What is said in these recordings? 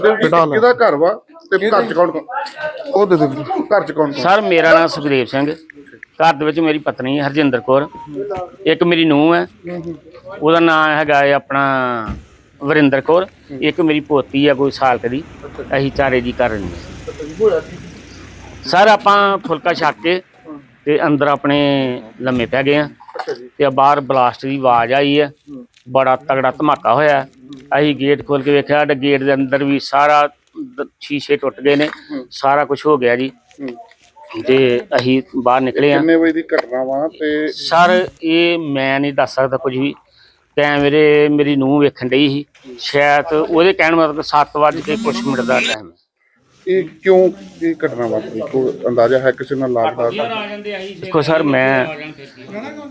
Hospital ਕਿਹਦਾ ਘਰ ਵਾ? ਤੇ ਘਰ ਚ ਕੌਣ ਕੌਣ? ਉਹ ਦੇ ਦੇ ਵੀਰੇ। ਘਰ ਚ ਕੌਣ ਕੌਣ? ਸਰ ਮੇਰਾ ਨਾਮ ਸੁਖਦੇਵ ਸਿੰਘ ਘਰ ਦੇ ਵਿੱਚ ਮੇਰੀ ਪਤਨੀ ਹੈ ਹਰਜਿੰਦਰ ਕੌਰ। ਇੱਕ ਮੇਰੀ ਨੂੰਹ ਹੈ। ਉਹਦਾ ਨਾਮ ਹੈਗਾ ਹੈ ਆਪਣਾ ਵਰਿੰਦਰ ਕੌਰ। ਇੱਕ ਮੇਰੀ ਪੋਤੀ ਹੈ ਕੋਈ ਸਾਲ ਕੁ ਦੀ। ਅਸੀਂ ਚਾਰੇ ਜੀ ਕਰ ਰਹੇ ਹਾਂ। ਸਰ ਆਪਾਂ ਫੁਲਕਾ ਛੱਕ ਕੇ ਤੇ ਅੰਦਰ ਆਪਣੇ ਲੰਮੇ ਪੈ ਗਏ ਆ ਤੇ ਬਾਹਰ ਬਲਾਸਟ ਦੀ ਆਵਾਜ਼ ਆਈ ਹੈ। ਬੜਾ ਤਗੜਾ ਧਮਾਕਾ ਹੋਇਆ ਅਸੀਂ ਗੇਟ ਖੋਲ ਕੇ ਵੇਖਿਆ ਤੇ ਗੇਟ ਦੇ ਅੰਦਰ ਵੀ ਸਾਰਾ ਦ- ਸ਼ੀਸ਼ੇ ਟੁੱਟ ਗਏ ਨੇ ਸਾਰਾ ਕੁਝ ਹੋ ਗਿਆ ਜੀ। ਤੇ ਅਸੀਂ ਬਾਹਰ ਨਿਕਲੇ ਆ ਕਿੰਨੇ ਵਜੇ ਦੀ ਘਟਨਾ ਵਾ ਤੇ ਸਰ ਇਹ ਮੈਂ ਨਹੀਂ ਦੱਸ ਸਕਦਾ ਕੁਝ ਵੀ। ਕੈਮਰੇ ਮੇਰੀ ਨੂੰਹ ਵੇਖਣ ਡਈ ਸੀ। ਸ਼ਾਇਦ ਉਹਦੇ ਕਹਿਣ ਮਤਲਬ 7 ਵਜੇ ਕੇ ਕੁਝ ਮਿੰਟ ਦਾ ਟਾਈਮ। ਇਹ ਕਿਉਂ ਇਹ ਘਟਨਾ ਵਾਪਰੀ? ਕੋਈ ਅੰਦਾਜ਼ਾ ਹੈ ਕਿਸੇ ਨਾਲ ਲੱਗਦਾ ਦੇਖੋ ਸਰ ਮੈਂ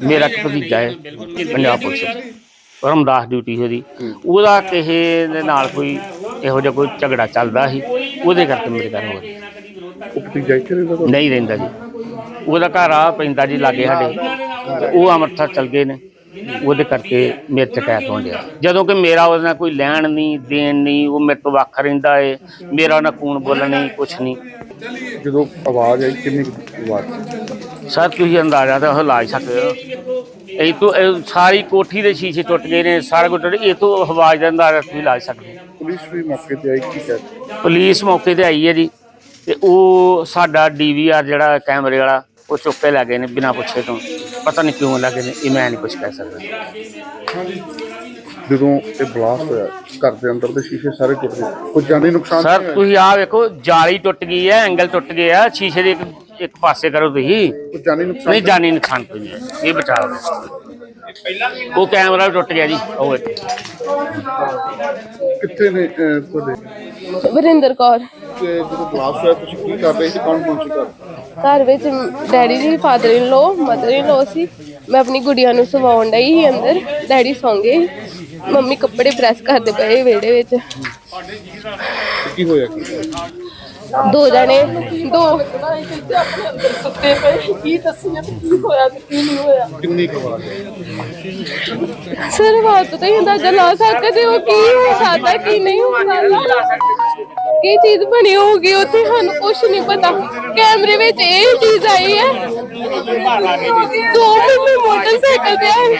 ਮੇਰਾ ਇੱਕ ਭਤੀਜਾ ਹੈ ਪੰਜਾਬ ਪੁਲਿਸ ਪਰਮਦਾਸ ਡਿਊਟੀ ਉਹਦੀ। ਉਹਦਾ ਕਿਸੇ ਦੇ ਨਾਲ ਕੋਈ ਇਹੋ ਜਿਹਾ ਕੋਈ ਝਗੜਾ ਚੱਲਦਾ ਸੀ ਉਹਦੇ ਕਰਕੇ ਮੇਰੇ ਘਰ ਹੋ ਗਿਆ ਭਤੀਜਾ ਇੱਥੇ ਰਹਿੰਦਾ ਤੁਹਾਡਾ? ਨਹੀਂ ਰਹਿੰਦਾ ਜੀ। ਉਹਦਾ ਘਰ ਆ ਪੈਂਦਾ ਜੀ ਲਾਗੇ ਸਾਡੇ। ਤੇ ਉਹ ਅੰਮ੍ਰਿਤਸਰ ਚਲ ਗਏ ਨੇ। ਉਹਦੇ ਕਰਕੇ ਮੇਰੇ ਤੇ ਅਟੈਕ ਹੋਣ ਡਿਆ। ਜਦੋਂ ਕਿ ਮੇਰਾ ਉਹਦੇ ਨਾਲ ਕੋਈ ਲੈਣ ਨਹੀਂ ਦੇਣ ਨਹੀਂ ਉਹ ਮੇਰੇ ਤੋਂ ਵੱਖ ਰਹਿੰਦਾ ਏ। ਮੇਰਾ ਨਾ ਕੂਣ ਬੋਲਣ ਨਹੀਂ ਕੁਛ ਨਹੀਂ। ਜਦੋਂ ਆਵਾਜ਼ ਆਈ ਕਿੰਨੀ ਕੁ ਆਵਾਜ਼? ਸੀ? ਸਰ ਤੁਸੀਂ ਅੰਦਾਜ਼ਾ ਤਾਂ ਉਹ ਲਾ ਹੀ ਸਕਦੇ ਹੋ। ਇਹ ਤੋਂ ਇਹ ਸਾਰੀ ਕੋਠੀ ਦੇ ਸ਼ੀਸ਼ੇ ਟੁੱਟ ਗਏ ਨੇ ਸਾਰਾ ਕੁਝ ਟੁੱਟ ਇਹ ਤੋਂ ਆਵਾਜ਼ ਦਾ ਅੰਦਾਜ਼ਾ ਤੁਸੀਂ ਲਾ ਸਕਦੇ। ਹੋ ਪੁਲਿਸ ਵੀ ਮੌਕੇ ਤੇ ਆਈ ਕੀ ਕਹਿੰਦੇ ਪੁਲਿਸ ਮੌਕੇ ਤੇ ਆਈ ਹੈ ਜੀ ਤੇ ਉਹ ਸਾਡਾ ਡੀਵੀਆਰ ਜਿਹੜਾ ਕੈਮਰੇ ਵਾਲਾ ਉਹ ਚੁੱਕ ਕੇ ਲੈ ਗਏ ਨੇ ਬਿਨਾਂ ਪੁੱਛੇ ਤੋਂ। ਪਤਾ ਨਹੀਂ ਕਿਉਂ ਲੱਗੇ ਨੇ ਇਹ ਮੈਂ ਨਹੀਂ ਕੁਝ ਕਹਿ ਸਕਦਾ। ਜਦੋਂ ਇਹ ਬਲਾਸਟ ਹੋਇਆ ਘਰ ਦੇ ਅੰਦਰ ਦੇ ਸ਼ੀਸ਼ੇ ਸਾਰੇ ਟੁੱਟ ਗਏ ਕੋਈ ਜਾਨੀ ਨੁਕਸਾਨ ਸਰ ਨਹੀਂ ਹੋਇਆ? ਤੁਸੀਂ ਆਹ ਵੇਖੋ ਜਾਲੀ ਟੁੱਟ ਗਈ ਹੈ ਐਂਗਲ ਟੁੱਟ ਗਿਆ ਸ਼ੀਸ਼ੇ ਦੇ ਇੱਕ ਇੱਕ ਪਾਸੇ ਕਰੋ ਤੁਸੀਂ। ਕੋਈ ਜਾਨੀ ਨੁਕਸਾਨ ਨਹੀਂ ਜਾਨੀ ਨੁਕਸਾਨ ਕੋਈ ਨਹੀਂ ਹੈ। ਇਹ ਬਚਾਓ ਉਹ ਕੈਮਰਾ ਵੀ ਟੁੱਟ ਗਿਆ ਜੀ। ਉਹ ਇੱਥੇ। ਕਿੱਥੇ ਨੇ ਅਹ, ਤੁਹਾਡੇ? ਵਰਿੰਦਰ ਕੌਰ। ਤੇ ਜਦੋਂ ਬਲਾਸਟ ਹੋਇਆ ਤੁਸੀਂ ਕੀ ਕਰ ਰਹੇ ਸੀ? ਕੌਣ ਕੌਣ ਸੀ ਘਰ? ਵਿੱਚ ਡੈਡੀ ਜੀ father in low mother in ਲੋ ਸੀ। ਮੈਂ ਆਪਣੀ ਗੁੜੀਆ ਨੂੰ ਸਵਾਉਣ ਡਈ ਸੀ ਅੰਦਰ। ਡੈਡੀ ਸੌਂ ਗਏ ਮੰਮੀ ਕੱਪੜੇ ਪ੍ਰੈਸ ਕਰਦੇ ਪਏ ਵਿਹੜੇ ਵਿੱਚ। ਕੀ ਹੋਇਆ? ਕੀ ਦੋ ਜਣੇ ਦੋ। ਸੁੱਤੇ ਪਏ ਕੀ ਦੱਸੀਏ ਕੀ ਹੋਇਆ ਤੇ ਕੀ ਨਹੀਂ ਹੋਇਆ ਕਿੰਨੀ ਕੁ ਆਵਾਜ਼ ਆਈ ਸਰ ਬਾਤ ਤਾਂ ਹੀ ਅੰਦਾਜ਼ਾ ਲਾ ਸਕਦੇ ਹੋ ਕੀ ਹੋ ਸਕਦਾ ਕੀ ਨਹੀਂ ਹੋ ਸਕਦਾ ਕੀ ਚੀਜ਼ ਬਣੀ ਹੋਊਗੀ ਉੱਥੇ ਸਾਨੂੰ ਕੁਝ ਨਹੀਂ ਪਤਾ। ਕੈਮਰੇ ਵਿੱਚ ਇਹ ਚੀਜ਼ ਆਈ ਹੈ। ਦੋ ਮੋਟਰਸਾਈਕਲ ਤੇ ਆਏ।